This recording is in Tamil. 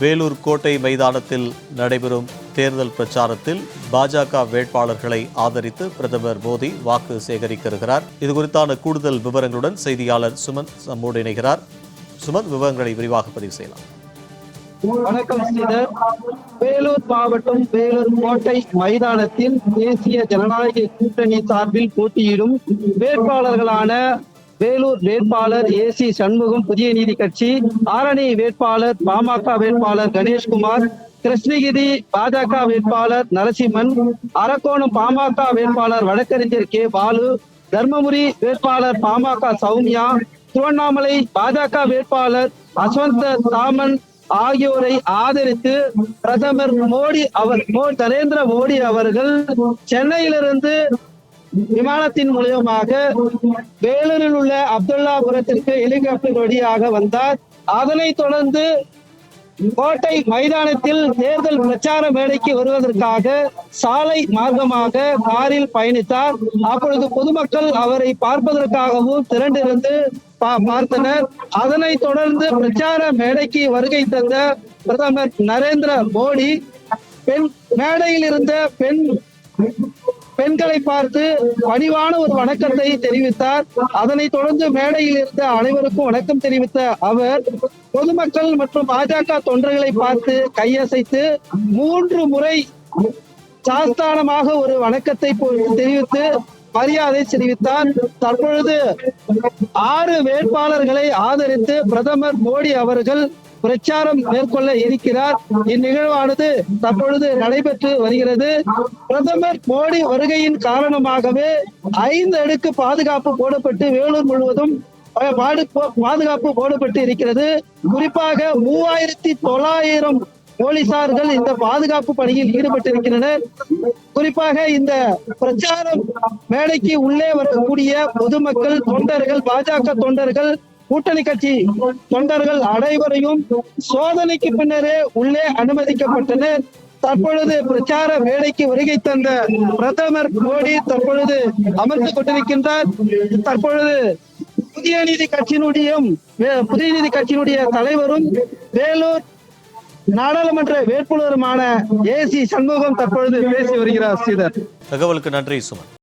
வேலூர் கோட்டை மைதானத்தில் நடைபெறும் தேர்தல் பிரச்சாரத்தில் பாஜக வேட்பாளர்களை ஆதரித்து பிரதமர் மோடி வாக்கு சேகரிக்க இருக்கிறார் இது குறித்தான கூடுதல் விவரங்களுடன் செய்தியாளர் சுமன் நம்மோடு இணைகிறார். சுமந்த் விவரங்களை விரிவாக பதிவு செய்யலாம். வணக்கம் ஸ்ரீதர். வேலூர் மாவட்டம் வேலூர் கோட்டை மைதானத்தில் தேசிய ஜனநாயக கூட்டணி சார்பில் போட்டியிடும் வேட்பாளர்களான வேலூர் வேட்பாளர் ஏ சி சண்முகம் புதிய நீதி கட்சி ஆரணி வேட்பாளர் பாமக வேட்பாளர் கணேஷ்குமார் கிருஷ்ணகிரி பாஜக வேட்பாளர் நரசிம்மன் அரக்கோணம் பாமக வேட்பாளர் வழக்கறிஞர் கே பாலு தர்மபுரி வேட்பாளர் பாமக சௌமியா திருவண்ணாமலை பாஜக வேட்பாளர் அஸ்வந்த தாமன் ஆகியோரை ஆதரித்து பிரதமர் மோடி அவர் மோ- நரேந்திர மோடி அவர்கள் சென்னையிலிருந்து விமானத்தின் மூலியமாக வேலூரில் உள்ள அப்துல்லாபுரத்திற்கு ஹெலிகாப்டர் வழியாக வந்தார். அதனைத் தொடர்ந்து கோட்டை மைதானத்தில் தேர்தல் பிரச்சார மேடைக்கு வருவதற்காக சாலை மார்க்கமாக காரில் பயணித்தார். அப்பொழுது பொதுமக்கள் அவரை பார்ப்பதற்காகவும் திரண்டிருந்து பா- பார்த்தனர். அதனைத் தொடர்ந்து பிரச்சார மேடைக்கு வருகை தந்த பிரதமர் நரேந்திர மோடி பெண் மேடையில் இருந்த பெண் பெண்களை பார்த்து பணிவான ஒரு வணக்கத்தை தெரிவித்தார். அதனைத் தொடர்ந்து மேடையில் இருந்த அனைவருக்கும் வணக்கம் தெரிவித்த அவர் பொதுமக்கள் மற்றும் பாஜக தொண்டர்களை பார்த்து கையசைத்து மூன்று முறை சாஸ்தானமாக ஒரு வணக்கத்தை தெரிவித்து மரியாதை தெரிவித்தார். தற்பொழுது ஆறு வேட்பாளர்களை ஆதரித்து பிரதமர் மோடி அவர்கள் பிரச்சாரம் மேற்கொள்ள இருக்கிறார். இந்நிகழ்வானது தற்பொழுது நடைபெற்று வருகிறது. பிரதமர் மோடி வருகையின் காரணமாகவே ஐந்து அடுக்கு பாதுகாப்பு போடப்பட்டு வேலூர் முழுவதும் பாதுகாப்பு போடப்பட்டு இருக்கிறது. குறிப்பாக மூவாயிரத்தி தொள்ளாயிரம் போலீசார்கள் இந்த பாதுகாப்பு பணியில் ஈடுபட்டிருக்கின்றனர். குறிப்பாக இந்த பிரச்சாரம் மேடைக்கு உள்ளே வரக்கூடிய பொதுமக்கள் தொண்டர்கள் பாஜக தொண்டர்கள் கூட்டணி கட்சி தொண்டர்கள் அனைவரையும் சோதனைக்கு பின்னரே உள்ளே அனுமதிக்கப்பட்டனர். தற்பொழுது பிரச்சார வேலைக்கு வருகை தந்த பிரதமர் மோடி தற்பொழுது அமர்ந்து கொண்டிருக்கின்றார். தற்பொழுது புதிய நீதி கட்சியினுடைய புதிய நீதி கட்சியினுடைய தலைவரும் வேலூர் நாடாளுமன்ற வேட்பாளருமான ஏசி சண்முகம் தற்பொழுது பேசி வருகிறார் ஸ்ரீதர். தகவலுக்கு நன்றி சுமன்.